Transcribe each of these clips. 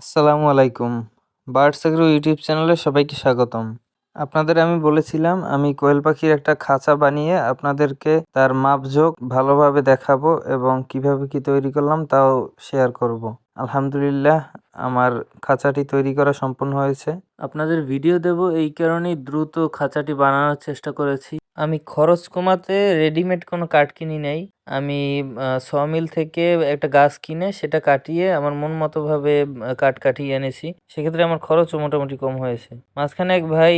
আসসালামু আলাইকুম। Birds agro YouTube চ্যানেলে সবাইকে স্বাগতম। আপনাদের আমি বলেছিলাম, আমি কোয়েল পাখির একটা খাঁচা বানিয়ে আপনাদেরকে তার মাপঝোঁক ভালোভাবে দেখাবো এবং কীভাবে কি তৈরি করলাম তাও শেয়ার করব। আলহামদুলিল্লাহ, আমার খাঁচাটি তৈরি করা সম্পূর্ণ হয়েছে। আপনাদের ভিডিও দেব এই কারণেই দ্রুত খাঁচাটি বানানোর চেষ্টা করেছি। আমি খরচ কমাতে রেডিমেড কোনো কাঠ কিনি নাই। আমি সমিল থেকে একটা গাছ কিনে সেটা কাটিয়ে আমার মন মতো ভাবে কাঠ কাটিয়ে এনেছি। সেক্ষেত্রে আমার খরচও মোটামুটি কম হয়েছে। মাঝখানে এক ভাই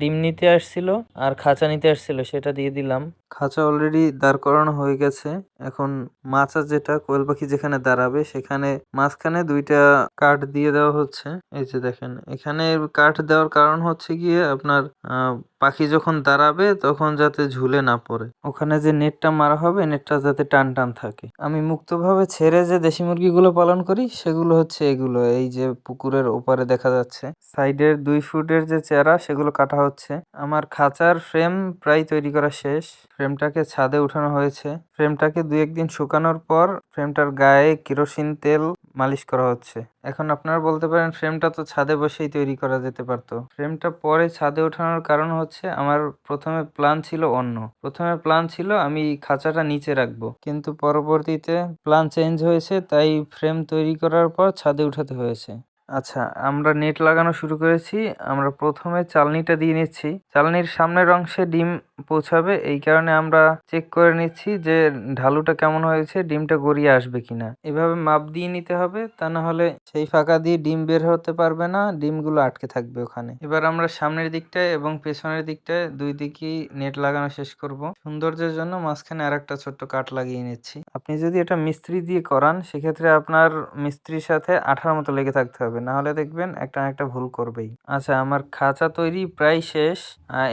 ডিম নিতে আসছিল আর খাঁচা নিতে আসছিল, সেটা দিয়ে দিলাম। খাঁচা অলরেডি দাঁড় করানো হয়ে গেছে। এখন মাচা যেটা কোয়েল পাখি যেখানে দাঁড়াবে সেখানে মাঝখানে দুইটা কাঠ দিয়ে দেওয়া হচ্ছে। এই যে দেখেন, এখানে কাঠ দেওয়ার কারণ হচ্ছে গিয়ে আপনার পাখি যখন দাঁড়াবে তখন যাতে ঝুলে না পড়ে। ওখানে যে নেটটা মারা হবে নেটটা যাতে টান টান থাকে। আমি মুক্তভাবে ছেড়ে যে দেশি মুরগিগুলো পালন করি, সেগুলো হচ্ছে এগুলো। এই যে পুকুরের ওপারে দেখা যাচ্ছে, সাইডের দুই ফুটের যে চেরা, সেগুলো কাটা হচ্ছে। আমার খাঁচার ফ্রেম প্রায় তৈরি করা শেষ। ফ্রেমটাকে ছাদে উঠানো হয়েছে। ফ্রেমটাকে দু একদিন শুকানোর পর ফ্রেমটার গায়ে কেরোসিন তেল মালিশ করা হচ্ছে। এখন আপনারা বলতে পারেন ফ্রেমটা তো ছাদে বসেই তৈরি করা যেতে পারতো। ফ্রেমটা পরে ছাদে ওঠানোর কারণ হচ্ছে আমার প্রথমে প্ল্যান ছিল অন্য। প্রথমে প্ল্যান ছিল আমি খাঁচাটা নিচে রাখব। কিন্তু পরবর্তীতে প্ল্যান চেঞ্জ হয়েছে, তাই ফ্রেম তৈরি করার পর ছাদে উঠাতে হয়েছে। আচ্ছা আমরা নেট লাগানো শুরু করেছি। আমরা প্রথমে চালনিটা দিয়ে নিচ্ছি। চালনির সামনের অংশে ডিম পৌঁছাবে, এই কারণে আমরা চেক করে নিচ্ছি যে ঢালুটা কেমন হয়েছে, ডিমটা গড়িয়ে আসবে কিনা। এভাবে মাপ দিয়ে নিতে হবে, তা না হলে সেই ফাঁকা দিয়ে ডিম বের হতে পারবে না, ডিমগুলো আটকে থাকবে ওখানে। এবার আমরা সামনের দিকটায় এবং পেছনের দিকটায় দুই দিকেই নেট লাগানো শেষ করব। সৌন্দর্যের জন্য মাঝখানে আর একটা ছোট্ট কাঠ লাগিয়ে নিচ্ছি। আপনি যদি এটা মিস্ত্রি দিয়ে করান, সেক্ষেত্রে আপনার মিস্ত্রির সাথে আঠার মতো লেগে থাকতে হবে। না হলে দেখবেন একটা একটা ভুল করবেই। আচ্ছা আমার খাঁচা তৈরি প্রায় শেষ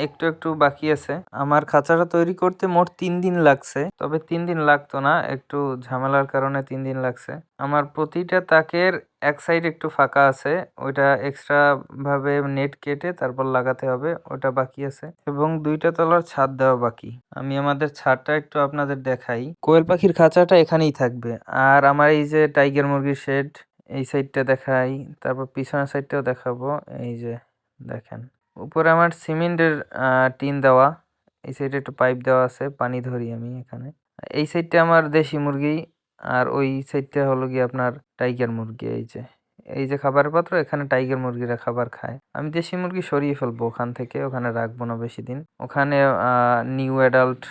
একটু একটু বাকি আছে। আমার খাঁচাটা তৈরি করতে মোট তিন দিন লাগছে। তবে তিন দিন লাগতো না, একটু ঝামেলার কারণে তিন দিন লাগছে। আমার প্রতিটা তাকের এক সাইড একটু ফাঁকা আছে, ওইটা এক্সট্রা ভাবে নেট কেটে তারপর লাগাতে হবে, ওটা বাকি আছে। এবং দুইটা তলার ছাদ দেওয়া বাকি। আমি আমাদের ছাদটা একটু আপনাদের দেখাই। কোয়েল পাখির খাঁচাটা এখানেই থাকবে। আর আমার এই যে টাইগার মুরগির শেড এই সাইডটা দেখাই। তারপর পিছনের সাইডটাও দেখাবো। এই যে, দেখেন। উপরে আমার সিমেন্টের টিন দেওয়া। এই সাইডে একটা পাইপ দেওয়া আছে, পানি ধরি আমি এখানে। এই সাইডটা আমার দেশি মুরগি, আর ওই সাইডটা হলো গিয়ে আপনার টাইগার মুরগি, এই যে। এই যে খাবারের পাত্র, এখানে টাইগার মুরগিরা খাবার খায়। আমি দেশি মুরগি সরিয়ে ফেলব ওখান থেকে, ওখানে রাখব না বেশি দিন। ওখানে নিউ অ্যাডাল্ট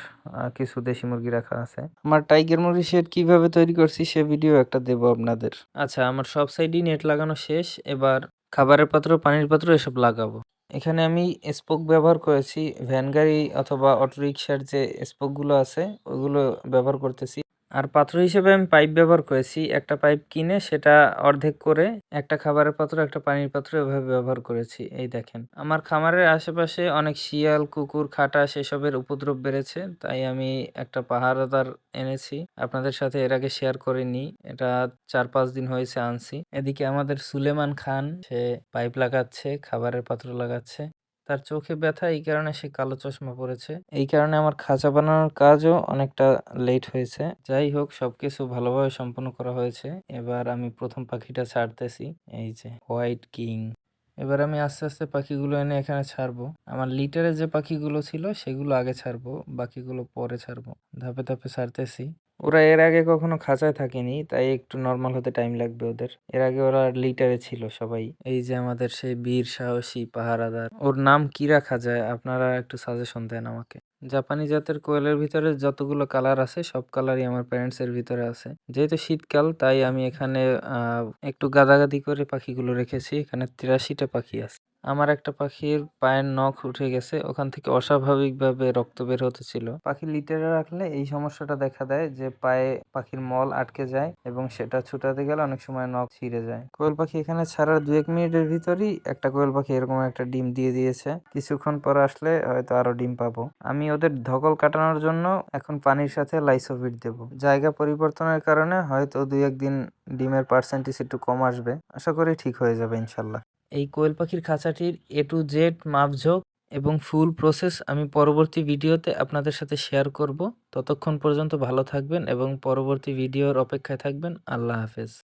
কিছু দেশি মুরগি রাখা আছে। আমার টাইগার মুরগি শেড কীভাবে তৈরি করছি সে ভিডিও একটা দেবো আপনাদের। আচ্ছা আমার সব সাইডই নেট লাগানো শেষ। এবার খাবারের পাত্র, পানির পাত্র এসব লাগাবো। এখানে আমি স্পোক ব্যবহার করেছি ভ্যান গাড়ি অথবা অটোরিকশার যে স্পোকগুলো আছে ওইগুলো ব্যবহার করতেছি। আর পাত্র হিসেবে আমি পাইপ ব্যবহার করেছি। একটা পাইপ কিনে সেটা অর্ধেক করে একটা খাবারের পাত্র, একটা পানির পাত্র এভাবে ব্যবহার করেছি। এই দেখেন, আমার খামারের আশেপাশে অনেক শিয়াল, কুকুর, খাটা সেসবের উপদ্রব বেড়েছে, তাই আমি একটা পাহারাদার এনেছি। আপনাদের সাথে এর আগে শেয়ার করে নি এটা চার পাঁচ দিন হয়েছে আনছি। এদিকে আমাদের সুলেমান খান, সে পাইপ লাগাচ্ছে, খাবারের পাত্র লাগাচ্ছে। তার চোখে ব্যথা, এই কারণে সে কালো চশমা পরেছে। এই কারণে আমার খাঁচা বানানোর কাজও অনেকটা লেট হয়েছে। যাই হোক, সবকিছু ভালোভাবে সম্পন্ন করা হয়েছে। এবার আমি প্রথম পাখিটা ছাড়তেছি, এই যে হোয়াইট কিং এবার আমি আস্তে আস্তে পাখিগুলো এনে এখানে ছাড়বো। আমার লিটারে যে পাখিগুলো ছিল, সেগুলো আগে ছাড়বো, বাকিগুলো পরে ছাড়বো। ধাপে ধাপে ছাড়তেছি। ওরা এর আগে কখনো খাঁচায় থাকেনি, তাই একটু নর্মাল হতে টাইম লাগবে ওদের। এর আগে ওরা লিটারে ছিল সবাই। এই যে আমাদের সেই বীর, সাহসী, পাহারাদার, ওর নাম কি রাখা যায় আপনারা একটু সাজেশন দেন আমাকে। জাপানি জাতের কোয়েলের ভিতরে যতগুলো কালার আছে, সব কালারই আমার প্যারেন্টস এর ভিতরে আছে। যেহেতু শীতকাল, তাই আমি এখানে একটু গাদাগাদি করে পাখিগুলো রেখেছি। এখানে তিরাশিটা পাখি আছে। আমার একটা পাখির পায়ের নখ উঠে গেছে, ওখান থেকে অস্বাভাবিকভাবে রক্ত বের হতেছিল পাখি লিটারে রাখলে এই সমস্যাটা দেখা দেয় যে পায়ে পাখির মল আটকে যায় এবং সেটা ছুটাতে গেলে অনেক সময় নখ ছিঁড়ে যায়। কোয়েল পাখি এখানে ছাড়ার দু এক মিনিটের ভিতরই একটা কোয়েল পাখি এরকম একটা ডিম দিয়ে দিয়েছে। কিছুক্ষণ পর আসলে হয়তো আরও ডিম পাবো। আমি ওদের ধকল কাটানোর জন্য এখন পানির সাথে লাইসোভিট দেব। জায়গা পরিবর্তনের কারণে হয়তো দুই একদিন ডিমের পার্সেন্টেজ একটু কম আসবে। আশা করি ঠিক হয়ে যাবে ইনশাল্লাহ। এই কোয়েল পাখির খাঁচাটির এ টু জেড মাপঝোঁক এবং ফুল প্রসেস আমি পরবর্তী ভিডিওতে আপনাদের সাথে শেয়ার করব। ততক্ষণ পর্যন্ত ভালো থাকবেন এবং পরবর্তী ভিডিওর অপেক্ষায় থাকবেন। আল্লাহ হাফেজ।